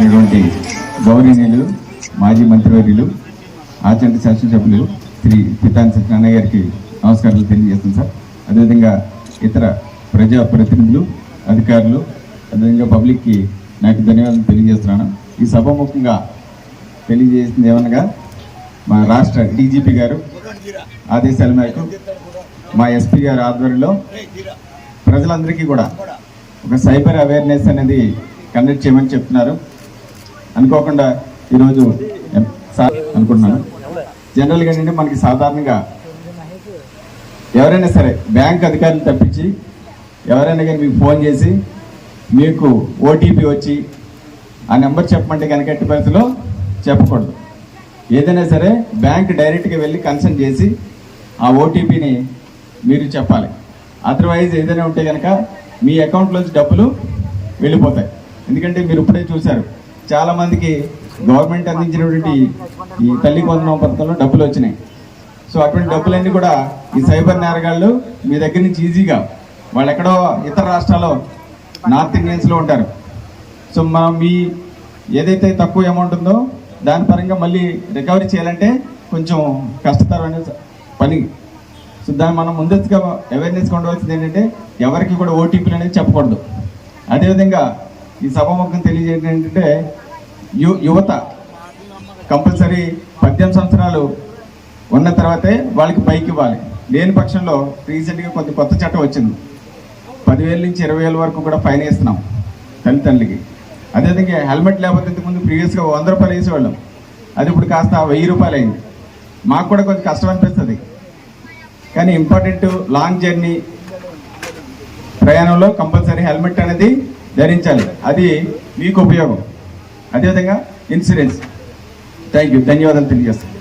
అయినటువంటి గౌరవనీయులు మాజీ మంత్రివర్యులు ఆచంట శాసనసభ్యులు శ్రీ పితాని సత్యనారాయణ గారికి నమస్కారాలు తెలియజేస్తాను సార్. అదేవిధంగా ఇతర ప్రజా ప్రతినిధులు అధికారులు అదేవిధంగా పబ్లిక్కి నాకు ధన్యవాదాలు తెలియజేస్తున్నాను. ఈ సభాముఖంగా తెలియజేసింది ఏమనగా మా రాష్ట్ర డీజీపీ గారు ఆదేశాల మేరకు మా ఎస్పీ గారి ఆధ్వర్యంలో ప్రజలందరికీ కూడా ఒక సైబర్ అవేర్నెస్ అనేది కండక్ట్ చేయమని చెప్తున్నారు. అనుకోకుండా ఈరోజు ఎం- అనుకుంటున్నాను. జనరల్గా ఏంటంటే మనకి సాధారణంగా ఎవరైనా సరే బ్యాంక్ అధికారులు తప్పించి ఎవరైనా కానీ మీకు ఫోన్ చేసి మీకు ఓటీపీ వచ్చి ఆ నెంబర్ చెప్పమంటే కనుక ఎట్టి పరిస్థితిలో చెప్పకూడదు. ఏదైనా సరే బ్యాంక్ డైరెక్ట్గా వెళ్ళి కన్సల్ట్ చేసి ఆ ఓటీపీని మీరు చెప్పాలి. అదర్వైజ్ ఏదైనా ఉంటే కనుక మీ అకౌంట్లోంచి డబ్బులు వెళ్ళిపోతాయి. ఎందుకంటే మీరు ఇప్పుడే చూశారు చాలా మందికి గవర్నమెంట్ అందించినటువంటి ఈ తల్లి కొందనం పథకంలో డబ్బులు వచ్చినాయి. సో అటువంటి డబ్బులన్నీ కూడా ఈ సైబర్ నేరగాళ్ళు మీ దగ్గర నుంచి ఈజీగా వాళ్ళు ఎక్కడో ఇతర రాష్ట్రాల్లో నార్త్ ఇండియన్స్లో ఉంటారు. సో మనం మీ ఏదైతే తక్కువ అమౌంట్ ఉందో దాని పరంగా మళ్ళీ రికవరీ చేయాలంటే కొంచెం కష్టతరమైన పని. సో దాన్ని మనం ముందస్తుగా అవేర్నెస్ ఉండవలసింది ఏంటంటే ఎవరికి కూడా ఓటీపీలు అనేది చెప్పకూడదు. అదేవిధంగా ఈ సభాముఖం తెలియజేయడం ఏంటంటే యు యువత కంపల్సరీ పద్దెనిమిది సంవత్సరాలు ఉన్న తర్వాతే వాళ్ళకి బైక్ ఇవ్వాలి. లేని పక్షంలో రీసెంట్గా కొంత కొత్త చట్టం వచ్చింది. పదివేల నుంచి ఇరవై వేల వరకు కూడా ఫైన్ వేస్తున్నాం తల్లిదండ్రులకి. అదేవిధంగా హెల్మెట్ లేకపోతే ఇంతకుముందు ప్రీవియస్గా వంద రూపాయలు వేసేవాళ్ళం. అది ఇప్పుడు కాస్త వెయ్యి రూపాయలు అయింది. మాకు కూడా కొంచెం కష్టం అనిపిస్తుంది. కానీ ఇంపార్టెంట్ లాంగ్ జర్నీ ప్రయాణంలో కంపల్సరీ హెల్మెట్ అనేది ధరించాలి. అది మీకు ఉపయోగం. అదేవిధంగా ఇన్సూరెన్స్ థ్యాంక్ యూ ధన్యవాదాలు తెలియజేస్తాను.